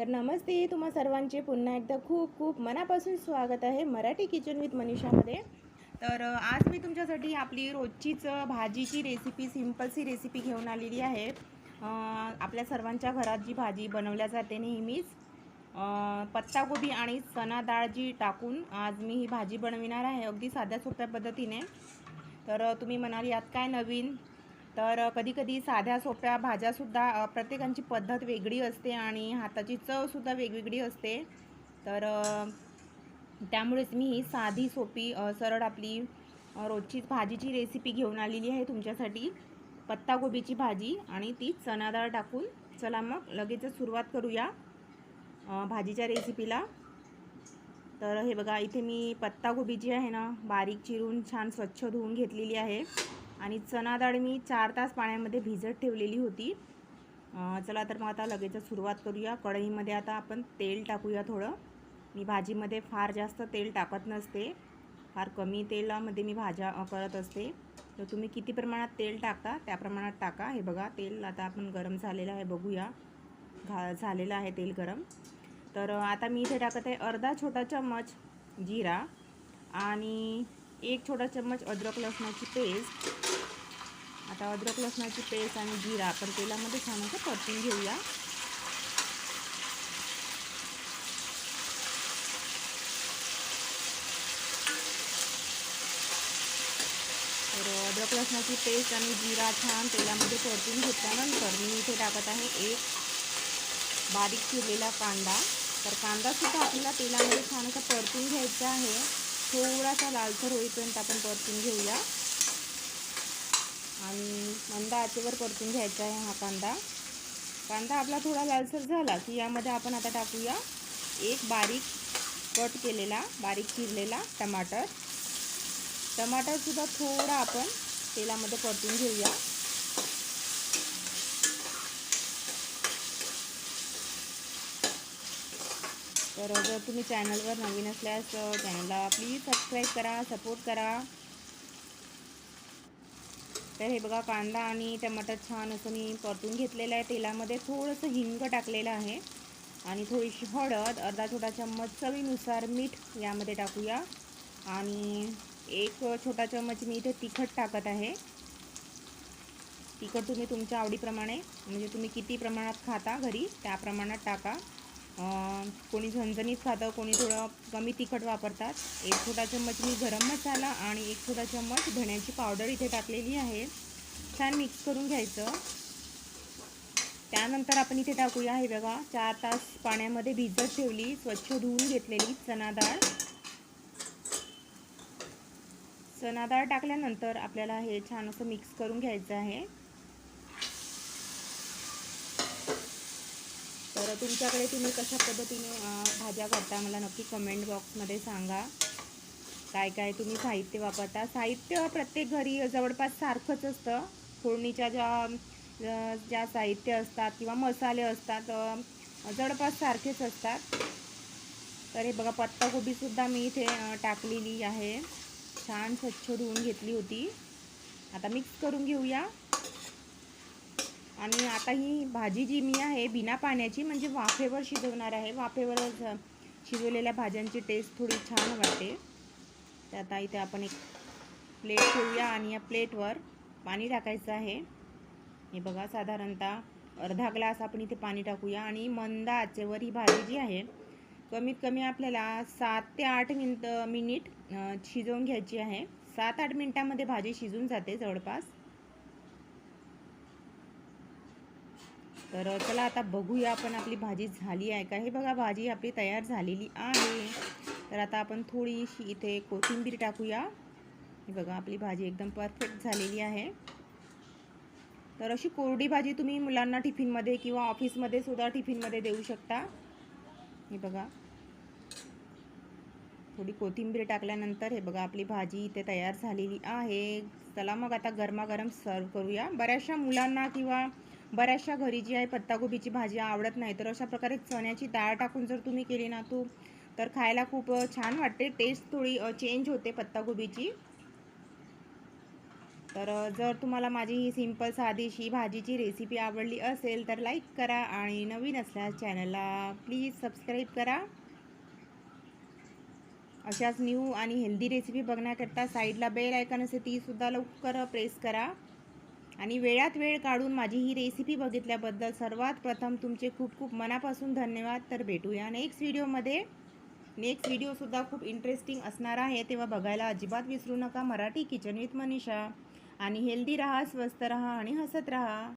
तर नमस्ते तुम्हा सर्वांचे पुन्हा एकदा खूप खूप मनापासून स्वागत आहे मराठी किचन विथ मनीषामध्ये. तर आज मी तुमच्यासाठी आपली रोजचीच भाजीची रेसिपी सिम्पलची रेसिपी घेऊन आलेली आहे. आपल्या सर्वांच्या घरात जी भाजी बनवल्या जाते नेहमीच पत्ताकोबी आणि चना डाळ जी टाकून आज मी ही भाजी बनविणार आहे अगदी साध्या सोप्या पद्धतीने. तर तुम्ही म्हणाल यात काय नवीन तर कधीकधी साध्या सोप्या भाज्यासुद्धा प्रत्येकांची पद्धत वेगळी असते आणि हाताची चवसुद्धा वेगवेगळी असते. तर त्यामुळेच मी ही साधी सोपी सरळ आपली रोजचीच भाजीची रेसिपी घेऊन आलेली आहे तुमच्यासाठी. पत्ताकोबीची भाजी आणि ती चना डाळ टाकून चला मग लगेचच सुरुवात करूया भाजीच्या रेसिपीला तर हे बघा इथे मी पत्ताकोबी जी आहे ना बारीक चिरून छान स्वच्छ धुवून घेतलेली आहे. आणि चना डाळ मी चार तास पाण्यामध्ये भिजत ठेवलेली होती. चला तर मग आता लगेचच सुरुवात करूया. कढईमध्ये आता आपण तेल टाकूया थोडं. मी भाजीमध्ये फार जास्त तेल टाकत नसते. फार कमी तेलामध्ये मी भाज्या करत असते. तर तुम्ही किती प्रमाणात तेल टाकता त्या प्रमाणात टाका. हे बघा तेल आता आपण गरम झालेलं आहे बघूया. घा झालेलं आहे तेल गरम. तर आता मी इथे टाकत आहे अर्धा छोटा चम्मच जिरा आणि एक छोटा चम्मच अद्रक लसणाची पेस्ट. आता अद्रक लसणाची पेस्ट आणि जिरा आपण तेलामध्ये छान असं परतून घेऊया. तर अद्रक लसणाची पेस्ट आणि जिरा छान तेलामध्ये परतून घेतल्यानंतर मी इथे टाकत आहे एक बारीक चिरलेला कांदा. तर कांदासुद्धा आपल्याला तेलामध्ये छान असा परतून घ्यायचा आहे. थोडासा लालसर होईपर्यंत आपण परतून घेऊया. आणि मंदा आचेवर परतून घ्यायचा आहे हा कांदा. कांदा आपला थोडा लालसर झाला की यामध्ये आपण आता टाकूया एक बारीक कट केलेला बारीक चिरलेला टमाटर. टमाटरसुद्धा थोडा आपण तेलामध्ये परतून घेऊया. तर जर तुम्ही चॅनलवर नवीन असल्यास चॅनलला प्लीज सबस्क्राईब करा सपोर्ट करा. तर हे बघा कांदा आणि टमाटर छान असं मी परतून घेतलेलं आहे. तेलामध्ये थोडंसं हिंग टाकलेलं आहे. आणि थोडीशी हळद अर्धा छोटा चम्मच चवीनुसार मीठ यामध्ये टाकूया. आणि एक छोटा चम्मच मी इथे तिखट टाकत आहे. तिखट तुम्ही तुमच्या आवडीप्रमाणे म्हणजे तुम्ही किती प्रमाणात खाता घरी त्या प्रमाणात टाका. कोणी झणझणीत खातं कोणी थोडं कमी तिखट वापरतात. एक छोटा चम्मच मी गरम मसाला आणि एक छोटा चम्मच धण्याची पावडर इथे टाकलेली आहे. छान मिक्स करून घ्यायचं. त्यानंतर आपण इथे टाकूया हे बघा चार तास पाण्यामध्ये भिजत ठेवली स्वच्छ धुवून घेतलेली चना डाळ चना डाळ टाकल्यानंतर आपल्याला हे छान असं मिक्स करून घ्यायचं आहे. तुमच्याकडे तुम्ही कशा पद्धतीने भाज्या करता? मला नक्की कमेंट बॉक्समध्ये सांगा. काय काय तुम्ही साहित्य वापरता? साहित्य प्रत्येक घरी जवळपास सारखंच असतं. फोडणीच्या ज्या ज्या साहित्य असतात किंवा मसाले असतात जवळपास सारखेच असतात. तर हे बघा पत्ताकोबीसुद्धा मी इथे टाकलेली आहे. छान स्वच्छ धुवून घेतली होती. आता मिक्स करून घेऊया. आणि आता ही भाजी जी मी आहे बिना पाण्याची म्हणजे वाफेवर शिजवणार आहे. वाफेवर शिजवलेल्या भाज्यांची टेस्ट थोडी छान वाटते. तर आता इथे आपण एक प्लेट ठेवूया आणि या प्लेटवर पाणी टाकायचं आहे. हे बघा साधारणतः अर्धा ग्लास आपण इथे पाणी टाकूया आणि मंद आचेवर ही भाजी जी आहे कमीत कमी आपल्याला सात ते आठ मिनिट मिनिट शिजवून घ्यायची आहे. सात आठ मिनिटामध्ये भाजी शिजून जाते जवळपास. तर चला आता बघूया आपण आपली भाजी झाली आहे का? हे बघा भाजी आपली तयार झालेली आहे. तर आता आपण थोडीशी इथे कोथिंबीर टाकूया. हे बघा आपली भाजी एकदम परफेक्ट झालेली आहे. तर अशी कोरडी भाजी तुम्ही मुलांना टिफिनमध्ये किंवा ऑफिसमध्ये सुद्धा टिफिनमध्ये देऊ शकता. हे बघा. थोडी कोथिंबीर टाकल्यानंतर हे बघा आपली भाजी इथे तयार झालेली आहे. चला मग आता गरमागरम सर्व करूया. बऱ्याचशा मुलांना किंवा बऱ्याचशा घरी जी आहे पत्ताकोबीची भाजी आवडत नाही तर अशा प्रकारे चण्याची डाळ टाकून जर तुम्ही केली ना तू तर खायला खूप छान वाटते. टेस्ट थोडी चेंज होते पत्ताकोबीची. तर जर तुम्हाला माझी ही सिंपल साधीशी भाजीची रेसिपी आवडली असेल तर लाईक करा आणि नवीन असल्यास चॅनलला प्लीज सबस्क्राईब करा. अशाच न्यू आणि हेल्दी रेसिपी बघण्याकरता साईडला बेल ऐकन असे तीसुद्धा लवकर प्रेस करा. आणि वेळात वेळ काढून माझी ही रेसिपी बघितल्याबद्दल सर्वात प्रथम तुमचे खूप खूप मनापासून धन्यवाद. तर भेटूया नेक्स्ट व्हिडिओमध्ये नेक्स्ट व्हिडिओसुद्धा खूप इंटरेस्टिंग असणार आहे. तेव्हा बघायला अजिबात विसरू नका. Marathi kitchen with Manisha. आणि हेल्दी राहा स्वस्त राहा आणि हसत राहा.